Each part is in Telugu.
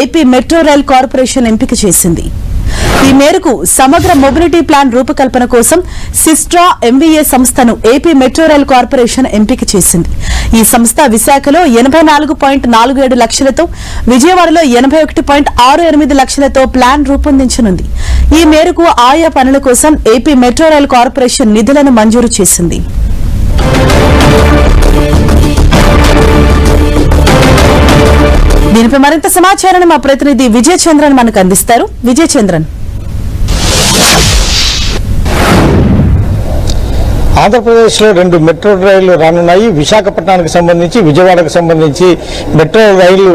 ఏపీ మెట్రో రైల్ కార్పొరేషన్ ఎంపిక చేసింది. ఈ మేరకు సమగ్ర మొబిలిటీ ప్లాన్ రూపకల్పన కోసం సిస్ట్రా ఎంవీఏ సంస్థను ఏపీ మెట్రో రైల్ కార్పొరేషన్ ఎంపిక చేసింది. ఈ సంస్థ విశాఖలో ఎనభై నాలుగు పాయింట్ నాలుగు ఏడు లక్షలతో విజయవాడలో ఎనభై ఒకటి పాయింట్ ఆరు ఎనిమిది లక్షలతో ప్లాన్ రూపొందించనుంది. ఈ మేరకు ఆయా పనుల కోసం ఏపీ మెట్రో రైల్ కార్పొరేషన్ నిధులను మంజూరు చేసింది. దీనిపై మరింత సమాచారాన్ని మా ప్రతినిధి విజయ చంద్రన్ మనకు అందిస్తారు. విజయ చంద్రన్ ఆంధ్రప్రదేశ్లో రెండు మెట్రో రైళ్ళు రానున్నాయి. విశాఖపట్నానికి సంబంధించి విజయవాడకు సంబంధించి మెట్రో రైలు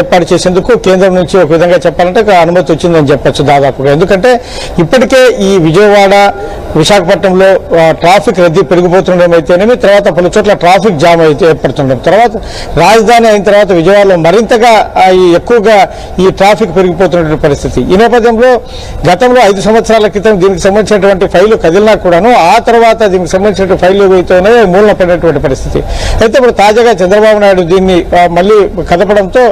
ఏర్పాటు చేసేందుకు కేంద్రం నుంచి ఒక విధంగా చెప్పాలంటే ఒక అనుమతి వచ్చిందని చెప్పొచ్చు దాదాపుగా. ఎందుకంటే ఇప్పటికే ఈ విజయవాడ విశాఖపట్నంలో ట్రాఫిక్ రద్దీ పెరిగిపోతుండడం అయితేనేమి తర్వాత పలు చోట్ల ట్రాఫిక్ జామ్ అయితే ఏర్పడుతుండడం తర్వాత రాజధాని అయిన తర్వాత విజయవాడలో మరింతగా ఎక్కువగా ఈ ట్రాఫిక్ పెరిగిపోతున్నటువంటి పరిస్థితి. ఈ నేపథ్యంలో గతంలో ఐదు సంవత్సరాల క్రితం దీనికి సంబంధించినటువంటి ఫైలు కదిలినా కూడాను ఆ తర్వాత దీనికి సంబంధించిన ఫైలు అయితేనే మూలన పడినటువంటి పరిస్థితి. అయితే ఇప్పుడు తాజాగా చంద్రబాబు నాయుడు దీన్ని మళ్ళీ కదపడంతో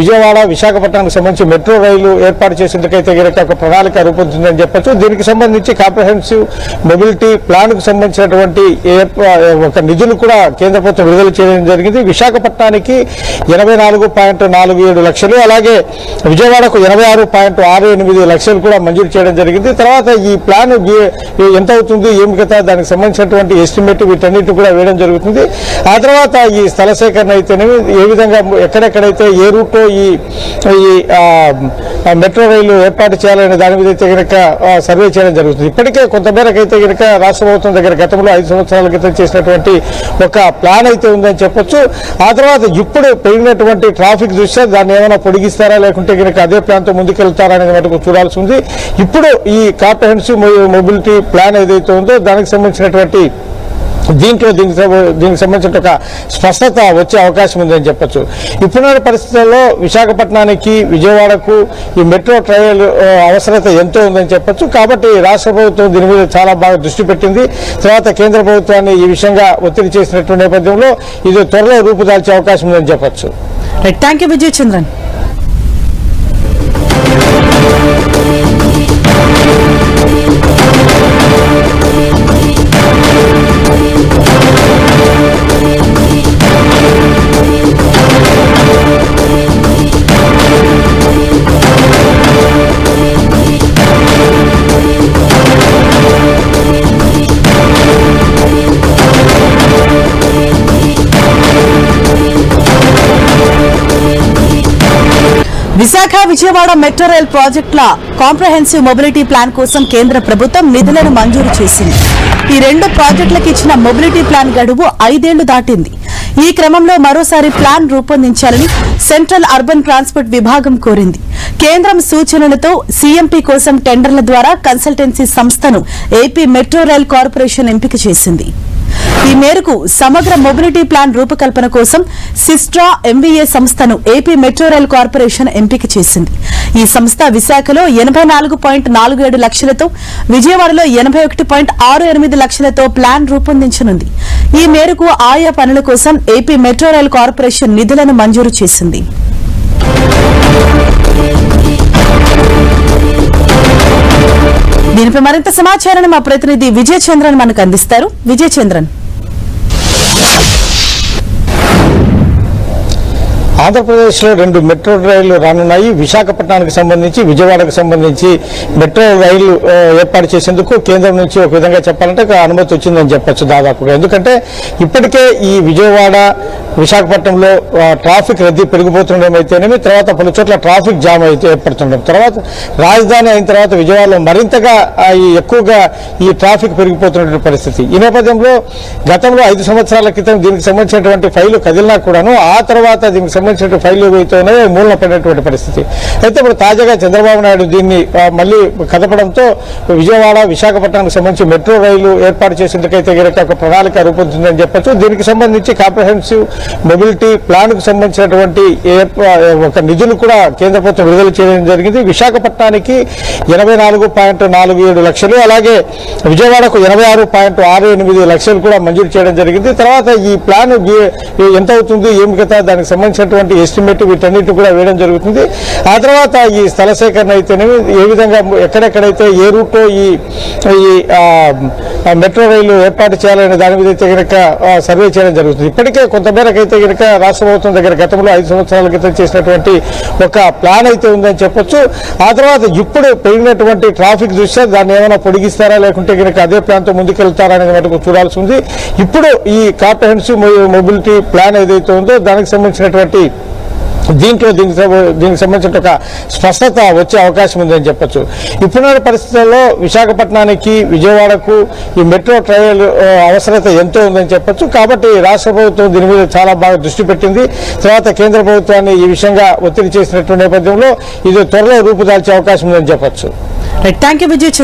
విజయవాడ విశాఖపట్నానికి సంబంధించి మెట్రో రైలు ఏర్పాటు చేసేందుకైతే గనక ఒక ప్రణాళిక రూపొందుతుందని చెప్పొచ్చు. దీనికి సంబంధించి కాంప్రహెన్సివ్ మొబిలిటీ ప్లాన్కు సంబంధించినటువంటి ఒక నిధులు కూడా కేంద్ర ప్రభుత్వం విడుదల చేయడం జరిగింది. విశాఖపట్నానికి ఎనభై నాలుగు పాయింట్ నాలుగు ఏడు లక్షలు అలాగే విజయవాడకు ఎనభై ఆరు పాయింట్ ఆరు ఎనిమిది లక్షలు కూడా మంజూరు చేయడం జరిగింది. తర్వాత ఈ ప్లాన్ ఎంత అవుతుంది ఏమి కదా దానికి సంబంధించినటువంటి ఎస్టిమేట్ వీటన్నిటి కూడా వేయడం జరుగుతుంది. ఆ తర్వాత ఈ స్థల సేకరణ అయితేనేమి ఏ విధంగా ఎక్కడెక్కడైతే ఏ రూట్లో ఈ ఈ మెట్రో రైలు ఏర్పాటు చేయాలనే దాని మీద అయితే కనుక సర్వే చేయడం జరుగుతుంది. ఇప్పటికే కొంతమేరకు అయితే కనుక రాష్ట్ర ప్రభుత్వం దగ్గర గతంలో ఐదు సంవత్సరాల క్రితం చేసినటువంటి ఒక ప్లాన్ అయితే ఉందని చెప్పొచ్చు. ఆ తర్వాత ఇప్పుడు పెరిగినటువంటి ట్రాఫిక్ దృష్ట్యా దాన్ని ఏమైనా పొడిగిస్తారా లేకుంటే కనుక అదే ప్లాన్తో ముందుకెళ్తారా అనేది మటుకు చూడాల్సి ఉంది. ఇప్పుడు ఈ కాంప్రహెన్సివ్ మొబిలిటీ ప్లాన్ ఏదైతే ఉందో దానికి సంబంధించినటువంటి దీంట్లో దీనికి దీనికి సంబంధించిన ఒక స్పష్టత వచ్చే అవకాశం ఉందని చెప్పొచ్చు. ఇప్పుడున్న పరిస్థితుల్లో విశాఖపట్నానికి విజయవాడకు ఈ మెట్రో ట్రైల్ అవసరత ఎంతో ఉందని చెప్పొచ్చు. కాబట్టి రాష్ట్ర ప్రభుత్వం దీని మీద చాలా బాగా దృష్టి పెట్టింది. తర్వాత కేంద్ర ప్రభుత్వాన్ని ఈ విషయంగా ఒత్తిడి చేసినటువంటి నేపథ్యంలో ఇది త్వరలో రూపుదాల్చే అవకాశం ఉందని చెప్పచ్చు. Thank you Vijay Visakha Vijayawada metro rail ప్రాజెక్టుల కాంప్రహెన్సివ్ మొబిలిటీ ప్లాన్ కోసం కేంద్ర ప్రభుత్వం నిధులను మంజూరు చేసింది. ఈ రెండు ప్రాజెక్టులకు ఇచ్చిన మొబిలిటీ ప్లాన్ గడువు ఐదేళ్ళు దాటింది. ఈ క్రమంలో మరోసారి ప్లాన్ రూపొందించాలని సెంట్రల్ అర్బన్ ట్రాన్స్పోర్ట్ విభాగం కోరింది. కేంద్రం సూచనలతో సీఎంపీ కోసం టెండర్ల ద్వారా కన్సల్టెన్సీ సంస్థను ఏపీ మెట్రో రైల్ కార్పొరేషన్ ఎంపిక చేసింది. ఈ మేరకు సమగ్ర మొబిలిటీ ప్లాన్ రూపకల్పన కోసం సిస్ట్రా ఎంవీఏ సంస్థను ఏపీ మెట్రో రైల్ కార్పొరేషన్ ఎంపిక చేసింది. ఈ సంస్థ విశాఖలో ఎనభై నాలుగు పాయింట్ నాలుగు ఏడు లక్షలతో విజయవాడలో ఎనభై ఒకటి పాయింట్ ఆరు ఎనిమిది లక్షలతో ప్లాన్ రూపొందించనుంది. ఈ మేరకు ఆయా పనుల కోసం ఏపీ మెట్రో రైల్ కార్పొరేషన్ నిధులను మంజూరు చేసింది. దీనిపై మరింత సమాచారాన్ని మా ప్రతినిధి విజయచంద్రన్ మనకు అందిస్తారు. విజయచంద్రన్. ఆంధ్రప్రదేశ్లో రెండు మెట్రో రైళ్ళు రానున్నాయి. విశాఖపట్నానికి సంబంధించి విజయవాడకు సంబంధించి మెట్రో రైళ్ళు ఏర్పాటు చేసేందుకు కేంద్రం నుంచి ఒక విధంగా చెప్పాలంటే అనుమతి వచ్చిందని చెప్పొచ్చు దాదాపుగా. ఎందుకంటే ఇప్పటికే ఈ విజయవాడ విశాఖపట్నంలో ట్రాఫిక్ రద్దీ పెరిగిపోతుండడం అయితేనేమి తర్వాత పలు చోట్ల ట్రాఫిక్ జామ్ అయితే ఏర్పడుతుండడం. తర్వాత రాజధాని అయిన తర్వాత విజయవాడలో మరింతగా ఎక్కువగా ఈ ట్రాఫిక్ పెరిగిపోతున్నటువంటి పరిస్థితి. ఈ నేపథ్యంలో గతంలో ఐదు సంవత్సరాల క్రితం దీనికి సంబంధించినటువంటి ఫైలు కదిలినా కూడాను ఆ తర్వాత దీనికి సంబంధించిన ఫైళ్ళు అయితేనే మూలన పడినటువంటి పరిస్థితి. అయితే ఇప్పుడు తాజాగా చంద్రబాబు నాయుడు దీన్ని మళ్ళీ కదపడంతో విజయవాడ విశాఖపట్నానికి సంబంధించి మెట్రో రైలు ఏర్పాటు చేసేందుకైతే ఒక ప్రణాళిక రూపొందుతుందని చెప్పచ్చు. దీనికి సంబంధించి కాంప్రహెన్సివ్ మొబిలిటీ ప్లాన్కు సంబంధించినటువంటి ఒక నిధులు కూడా కేంద్ర ప్రభుత్వం విడుదల చేయడం జరిగింది. విశాఖపట్నానికి ఎనభై నాలుగు పాయింట్ నాలుగు ఏడు లక్షలు అలాగే విజయవాడకు ఎనభై ఆరు పాయింట్ ఆరు ఎనిమిది లక్షలు కూడా మంజూరు చేయడం జరిగింది. తర్వాత ఈ ప్లాన్ ఎంత అవుతుంది ఏమి కదా దానికి సంబంధించినటువంటి ఉన్నటువంటి ఎస్టిమేట్ వీటన్నిటి కూడా వేయడం జరుగుతుంది. ఆ తర్వాత ఈ స్థల సేకరణ అయితేనేమి ఏ విధంగా ఎక్కడెక్కడైతే ఏ రూట్లో ఈ ఈ మెట్రో రైలు ఏర్పాటు చేయాలనే దాని మీద అయితే కనుక సర్వే చేయడం జరుగుతుంది. ఇప్పటికే కొంతమేరకు అయితే కనుక రాష్ట్ర ప్రభుత్వం దగ్గర గతంలో ఐదు సంవత్సరాల క్రితం చేసినటువంటి ఒక ప్లాన్ అయితే ఉందని చెప్పొచ్చు. ఆ తర్వాత ఇప్పుడు పెరిగినటువంటి ట్రాఫిక్ దృష్ట్యా దాన్ని ఏమైనా పొడిగిస్తారా లేకుంటే కనుక అదే ప్లాన్తో ముందుకెళ్తారా అనేది మటుకు చూడాల్సి ఉంది. ఇప్పుడు ఈ కాంప్రహెన్సివ్ మొబిలిటీ ప్లాన్ ఏదైతే ఉందో దానికి సంబంధించినటువంటి దీంట్లో దీనికి దీనికి సంబంధించిన ఒక స్పష్టత వచ్చే అవకాశం ఉందని చెప్పొచ్చు. ఇప్పుడున్న పరిస్థితుల్లో విశాఖపట్నానికి విజయవాడకు ఈ మెట్రో ట్రైల్ అవసరత ఎంతో ఉందని చెప్పొచ్చు. కాబట్టి రాష్ట్ర ప్రభుత్వం దీని మీద చాలా బాగా దృష్టి పెట్టింది. తర్వాత కేంద్ర ప్రభుత్వాన్ని ఈ విషయంగా ఒత్తిడి చేసినటువంటి నేపథ్యంలో ఇది త్వరలో రూపుదాల్చే అవకాశం ఉందని చెప్పొచ్చు. Thank you Vijay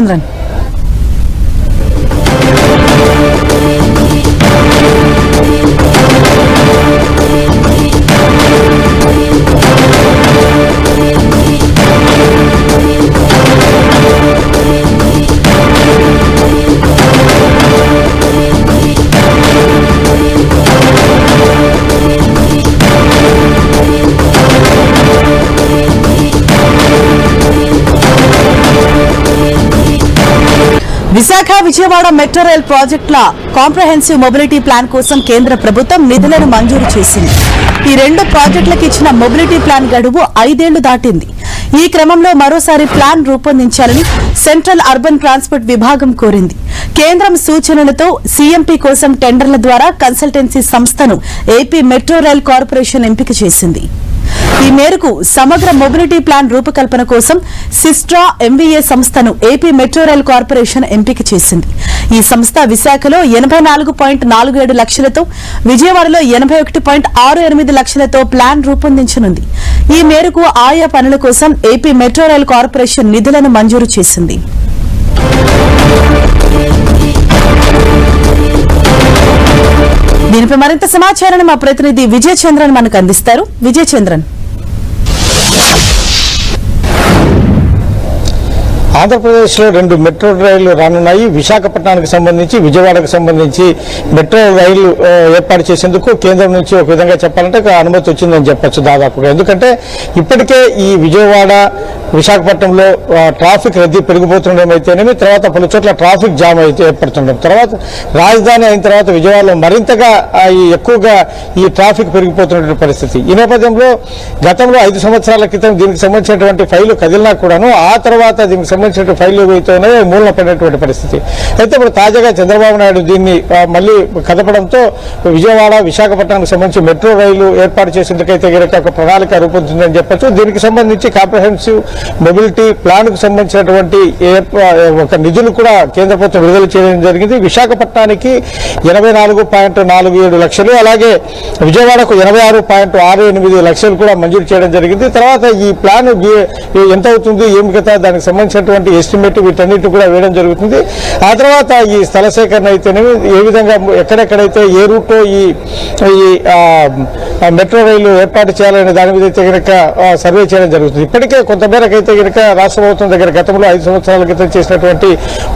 Visakha Vijayawada metro rail ప్రాజెక్టుల కాంప్రహెన్సివ్ మొబిలిటీ ప్లాన్ కోసం కేంద్ర ప్రభుత్వం నిధులను మంజూరు చేసింది. ఈ రెండు ప్రాజెక్టులకు ఇచ్చిన మొబిలిటీ ప్లాన్ గడువు ఐదేళ్ళు దాటింది. ఈ క్రమంలో మరోసారి ప్లాన్ రూపొందించాలని సెంట్రల్ అర్బన్ ట్రాన్స్పోర్ట్ విభాగం కోరింది. కేంద్రం సూచనలతో సీఎంపీ కోసం టెండర్ల ద్వారా కన్సల్టెన్సీ సంస్థను ఏపీ మెట్రో రైల్ కార్పొరేషన్ ఎంపిక చేసింది. ఈ మేరకు సమగ్ర మొబిలిటీ ప్లాన్ రూపకల్పన కోసం సిస్ట్రా ఎంవీఏ సంస్థను ఏపీ మెట్రో రైల్ కార్పొరేషన్ ఎంపిక చేసింది. ఈ సంస్థ విశాఖలో ఎనభై నాలుగు పాయింట్ నాలుగు ఏడు లక్షలతో విజయవాడలో ఎనభై ఒకటి పాయింట్ ఆరు ఎనిమిది లక్షలతో ప్లాన్ రూపొందించనుంది. ఈ మేరకు ఆయా పనుల కోసం ఏపీ మెట్రో రైల్ కార్పొరేషన్ నిధులను మంజూరు చేసింది. దీనిపై మరింత సమాచారాన్ని మా ప్రతినిధి విజయచంద్రన్ మనకు అందిస్తారు. విజయచంద్రన్. Yeah. ఆంధ్రప్రదేశ్లో రెండు మెట్రో రైళ్ళు రానున్నాయి. విశాఖపట్నానికి సంబంధించి విజయవాడకు సంబంధించి మెట్రో రైలు ఏర్పాటు చేసేందుకు కేంద్రం నుంచి ఒక విధంగా చెప్పాలంటే అనుమతి వచ్చిందని చెప్పొచ్చు దాదాపుగా. ఎందుకంటే ఇప్పటికే ఈ విజయవాడ విశాఖపట్నంలో ట్రాఫిక్ రద్దీ పెరిగిపోతుండడం అయితేనేమి తర్వాత పలు చోట్ల ట్రాఫిక్ జామ్ అయితే ఏర్పడుతుండడం. తర్వాత రాజధాని అయిన తర్వాత విజయవాడలో మరింతగా ఎక్కువగా ఈ ట్రాఫిక్ పెరిగిపోతున్నటువంటి పరిస్థితి. ఈ నేపథ్యంలో గతంలో ఐదు సంవత్సరాల క్రితం దీనికి సంబంధించినటువంటి ఫైలు కదిలినా కూడాను ఆ తర్వాత దీనికి సంబంధించిన ఫైళ్ళు ఏవైతేనే మూలన పడినటువంటి పరిస్థితి. అయితే ఇప్పుడు తాజాగా చంద్రబాబు నాయుడు దీన్ని మళ్ళీ కదపడంతో విజయవాడ విశాఖపట్నానికి సంబంధించి మెట్రో రైలు ఏర్పాటు చేసేందుకైతే ఒక ప్రణాళిక రూపొందుతుందని చెప్పొచ్చు. దీనికి సంబంధించి కాంప్రహెన్సివ్ మొబిలిటీ ప్లాన్కు సంబంధించినటువంటి ఒక నిధులు కూడా కేంద్ర ప్రభుత్వం విడుదల చేయడం జరిగింది. విశాఖపట్నానికి ఎనభై నాలుగు పాయింట్ నాలుగు ఏడు లక్షలు అలాగే విజయవాడకు ఎనభై ఆరు పాయింట్ ఆరు ఎనిమిది లక్షలు కూడా మంజూరు చేయడం జరిగింది. తర్వాత ఈ ప్లాన్ ఎంత అవుతుంది ఏమి కదా దానికి సంబంధించినటువంటి ఎస్టిమేట్ వీటన్నిటి కూడా వేయడం జరుగుతుంది. ఆ తర్వాత ఈ స్థల సేకరణ అయితేనేమి ఏ విధంగా ఎక్కడెక్కడైతే ఏ రూట్లో ఈ ఈ మెట్రో రైలు ఏర్పాటు చేయాలనే దాని మీద అయితే కనుక సర్వే చేయడం జరుగుతుంది. ఇప్పటికే కొంతమేరకు అయితే కనుక రాష్ట్ర ప్రభుత్వం దగ్గర గతంలో ఐదు సంవత్సరాల క్రితం చేసినటువంటి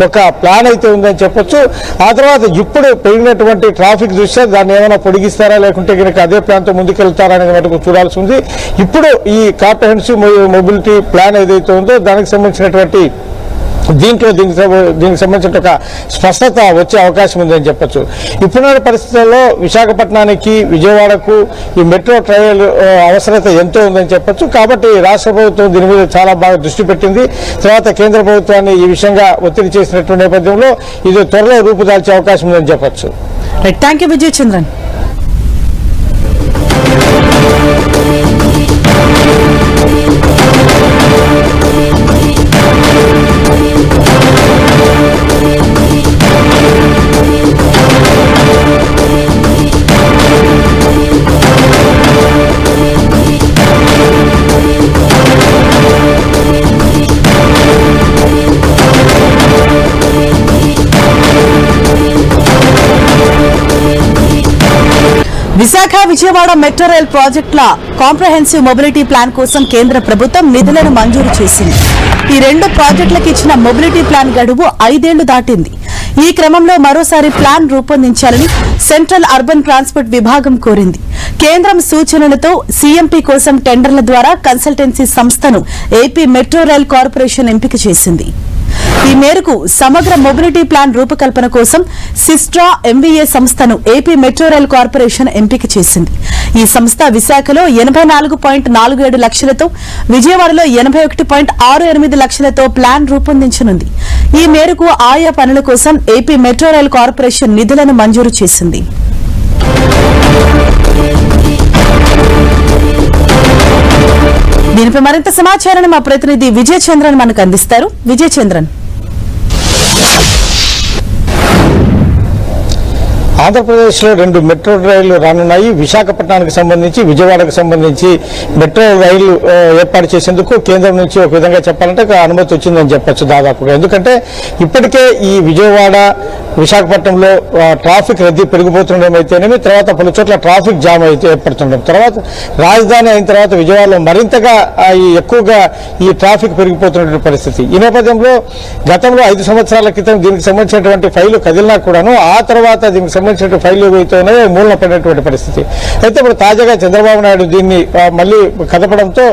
ఒక ప్లాన్ అయితే ఉందని చెప్పొచ్చు. ఆ తర్వాత ఇప్పుడు పెరిగినటువంటి ట్రాఫిక్ దృష్ట్యా దాన్ని ఏమైనా పొడిగిస్తారా లేకుంటే కనుక అదే ప్లాన్తో ముందుకెళ్తారా అనేది మటుకు చూడాల్సి ఉంది. ఇప్పుడు ఈ కాంప్రహెన్సివ్ మొబిలిటీ ప్లాన్ ఏదైతే ఉందో దానికి సంబంధించినటువంటి దీంట్లో దీనికి దీనికి సంబంధించిన ఒక స్పష్టత వచ్చే అవకాశం ఉందని చెప్పొచ్చు. ఇప్పుడున్న పరిస్థితుల్లో విశాఖపట్నానికి విజయవాడకు ఈ మెట్రో ట్రైల్ అవసరత ఎంతో ఉందని చెప్పొచ్చు. కాబట్టి రాష్ట్ర ప్రభుత్వం దీని మీద చాలా బాగా దృష్టి పెట్టింది. తర్వాత కేంద్ర ప్రభుత్వాన్ని ఈ విషయంగా ఒత్తిడి చేసినటువంటి నేపథ్యంలో ఇది త్వరలో రూపుదాల్చే అవకాశం ఉందని చెప్పచ్చు. Thank you Vijay Visakha Vijayawada metro rail ప్రాజెక్టుల కాంప్రహెన్సివ్ మొబిలిటీ ప్లాన్ కోసం కేంద్ర ప్రభుత్వం నిధులను మంజూరు చేసింది. ఈ రెండు ప్రాజెక్టులకు ఇచ్చిన మొబిలిటీ ప్లాన్ గడువు ఐదేళ్ళు దాటింది. ఈ క్రమంలో మరోసారి ప్లాన్ రూపొందించాలని సెంట్రల్ అర్బన్ ట్రాన్స్పోర్ట్ విభాగం కోరింది. కేంద్రం సూచనలతో సీఎంపీ కోసం టెండర్ల ద్వారా కన్సల్టెన్సీ సంస్థను ఏపీ మెట్రో రైల్ కార్పొరేషన్ ఎంపిక చేసింది. ఈ మేరకు సమగ్ర మొబిలిటీ ప్లాన్ రూపకల్పన కోసం సిస్ట్రా ఎంవీఏ సంస్థను ఏపీ మెట్రో రైల్ కార్పొరేషన్ ఎంపిక చేసింది. ఈ సంస్థ విశాఖలో ఎనభై నాలుగు పాయింట్ నాలుగు ఏడు లక్షలతో విజయవాడలో ఎనభై ఒకటి పాయింట్ ఆరు ఎనిమిది లక్షలతో ప్లాన్ రూపొందించనుంది. ఈ మేరకు ఆయా పనుల కోసం ఏపీ మెట్రో రైల్ కార్పొరేషన్ నిధులను మంజూరు చేసింది. దీనిపై మరింత సమాచారాన్ని మా ప్రతినిధి విజయచంద్రన్ మనకు అందిస్తారు. విజయ్ చంద్రన్ ఆంధ్రప్రదేశ్లో రెండు మెట్రో రైళ్ళు రానున్నాయి. విశాఖపట్నానికి సంబంధించి విజయవాడకు సంబంధించి మెట్రో రైలు ఏర్పాటు చేసేందుకు కేంద్రం నుంచి ఒక విధంగా చెప్పాలంటే అనుమతి వచ్చిందని చెప్పొచ్చు దాదాపుగా. ఎందుకంటే ఇప్పటికే ఈ విజయవాడ విశాఖపట్నంలో ట్రాఫిక్ రద్దీ పెరిగిపోతుండడం అయితేనేమి తర్వాత పలు చోట్ల ట్రాఫిక్ జామ్ అయితే ఏర్పడుతుండడం. తర్వాత రాజధాని అయిన తర్వాత విజయవాడలో మరింతగా ఎక్కువగా ఈ ట్రాఫిక్ పెరిగిపోతున్నటువంటి పరిస్థితి. ఈ నేపథ్యంలో గతంలో ఐదు సంవత్సరాల క్రితం దీనికి సంబంధించినటువంటి ఫైలు కదిలినా కూడాను ఆ తర్వాత దీనికి సంబంధించిన ఫైళ్ళు ఏవైతేనే మూలన పడినటువంటి పరిస్థితి. అయితే ఇప్పుడు తాజాగా చంద్రబాబు నాయుడు దీన్ని మళ్ళీ కదపడంతో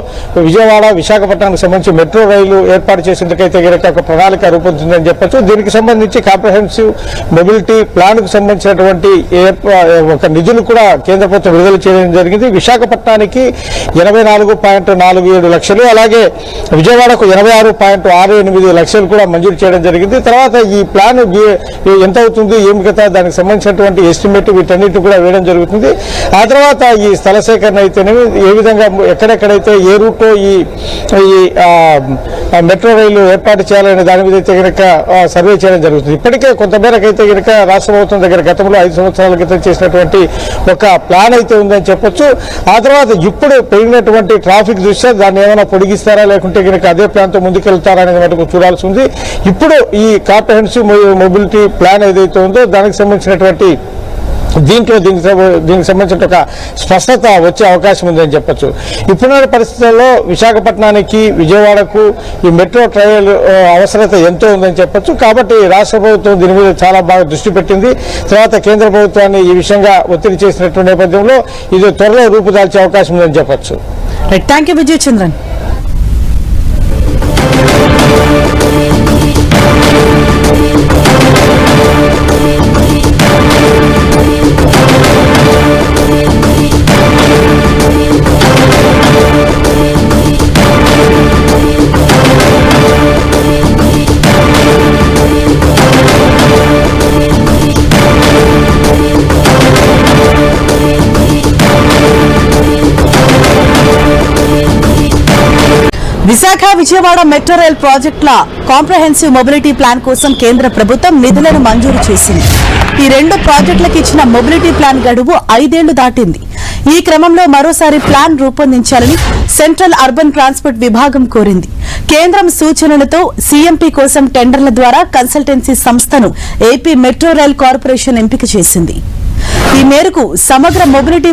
విజయవాడ విశాఖపట్నానికి సంబంధించి మెట్రో రైలు ఏర్పాటు చేసేందుకైతే ఒక ప్రణాళిక రూపొందుతుందని చెప్పొచ్చు. దీనికి సంబంధించి కాంప్రహెన్సివ్ మొబిలిటీ ప్లాన్కు సంబంధించినటువంటి ఒక నిధులు కూడా కేంద్ర ప్రభుత్వం విడుదల చేయడం జరిగింది. విశాఖపట్నానికి ఎనభై నాలుగు పాయింట్ నాలుగు ఏడు లక్షలు అలాగే విజయవాడకు ఎనభై ఆరు పాయింట్ ఆరు ఎనిమిది లక్షలు కూడా మంజూరు చేయడం జరిగింది. తర్వాత ఈ ప్లాన్ ఎంత అవుతుంది ఏమి కదా దానికి సంబంధించినటువంటి ఎస్టిమేట్ వీటన్నిటి కూడా వేయడం జరుగుతుంది. ఆ తర్వాత ఈ స్థల సేకరణ అయితేనేమి ఏ విధంగా ఎక్కడెక్కడైతే ఏ రూట్లో ఈ ఈ మెట్రో రైలు ఏర్పాటు చేయాలనే దాని మీద అయితే కనుక సర్వే చేయడం జరుగుతుంది. ఇప్పటికే కొంతమేరకు అయితే కనుక రాష్ట్ర ప్రభుత్వం దగ్గర గతంలో ఐదు సంవత్సరాల క్రితం చేసినటువంటి ఒక ప్లాన్ అయితే ఉందని చెప్పొచ్చు. ఆ తర్వాత ఇప్పుడు పెరిగినటువంటి ట్రాఫిక్ దృష్ట్యా దాన్ని ఏమైనా పొడిగిస్తారా లేకుంటే కనుక అదే ప్లాన్తో ముందుకెళ్తారా అనేది మటుకు చూడాల్సి ఉంది. ఇప్పుడు ఈ కాంప్రహెన్సివ్ మొబిలిటీ ప్లాన్ ఏదైతే ఉందో దానికి సంబంధించినటువంటి దీంట్లో దీనికి దీనికి సంబంధించిన ఒక స్పష్టత వచ్చే అవకాశం ఉందని చెప్పొచ్చు. ఇప్పుడున్న పరిస్థితుల్లో విశాఖపట్నానికి విజయవాడకు ఈ మెట్రో ట్రైల్ అవసరత ఎంతో ఉందని చెప్పొచ్చు. కాబట్టి రాష్ట్ర ప్రభుత్వం దీని మీద చాలా బాగా దృష్టి పెట్టింది. తర్వాత కేంద్ర ప్రభుత్వాన్ని ఈ విషయంగా ఒత్తిడి చేసినటువంటి నేపథ్యంలో ఇది త్వరలో రూపుదాల్చే అవకాశం ఉందని చెప్పచ్చు. Thank you Vijay Visakha Vijayawada metro rail ప్రాజెక్టుల కాంప్రహెన్సివ్ మొబిలిటీ ప్లాన్ కోసం కేంద్ర ప్రభుత్వం నిధులను మంజూరు చేసింది. ఈ రెండు ప్రాజెక్టులకు ఇచ్చిన మొబిలిటీ ప్లాన్ గడువు ఐదేళ్ళు దాటింది. ఈ క్రమంలో మరోసారి ప్లాన్ రూపొందించాలని సెంట్రల్ అర్బన్ ట్రాన్స్పోర్ట్ విభాగం కోరింది. కేంద్రం సూచనలతో సీఎంపీ కోసం టెండర్ల ద్వారా కన్సల్టెన్సీ సంస్థను ఏపీ మెట్రో రైల్ కార్పొరేషన్ ఎంపిక చేసింది. ఈ మేరకు సమగ్ర మొబిలిటీ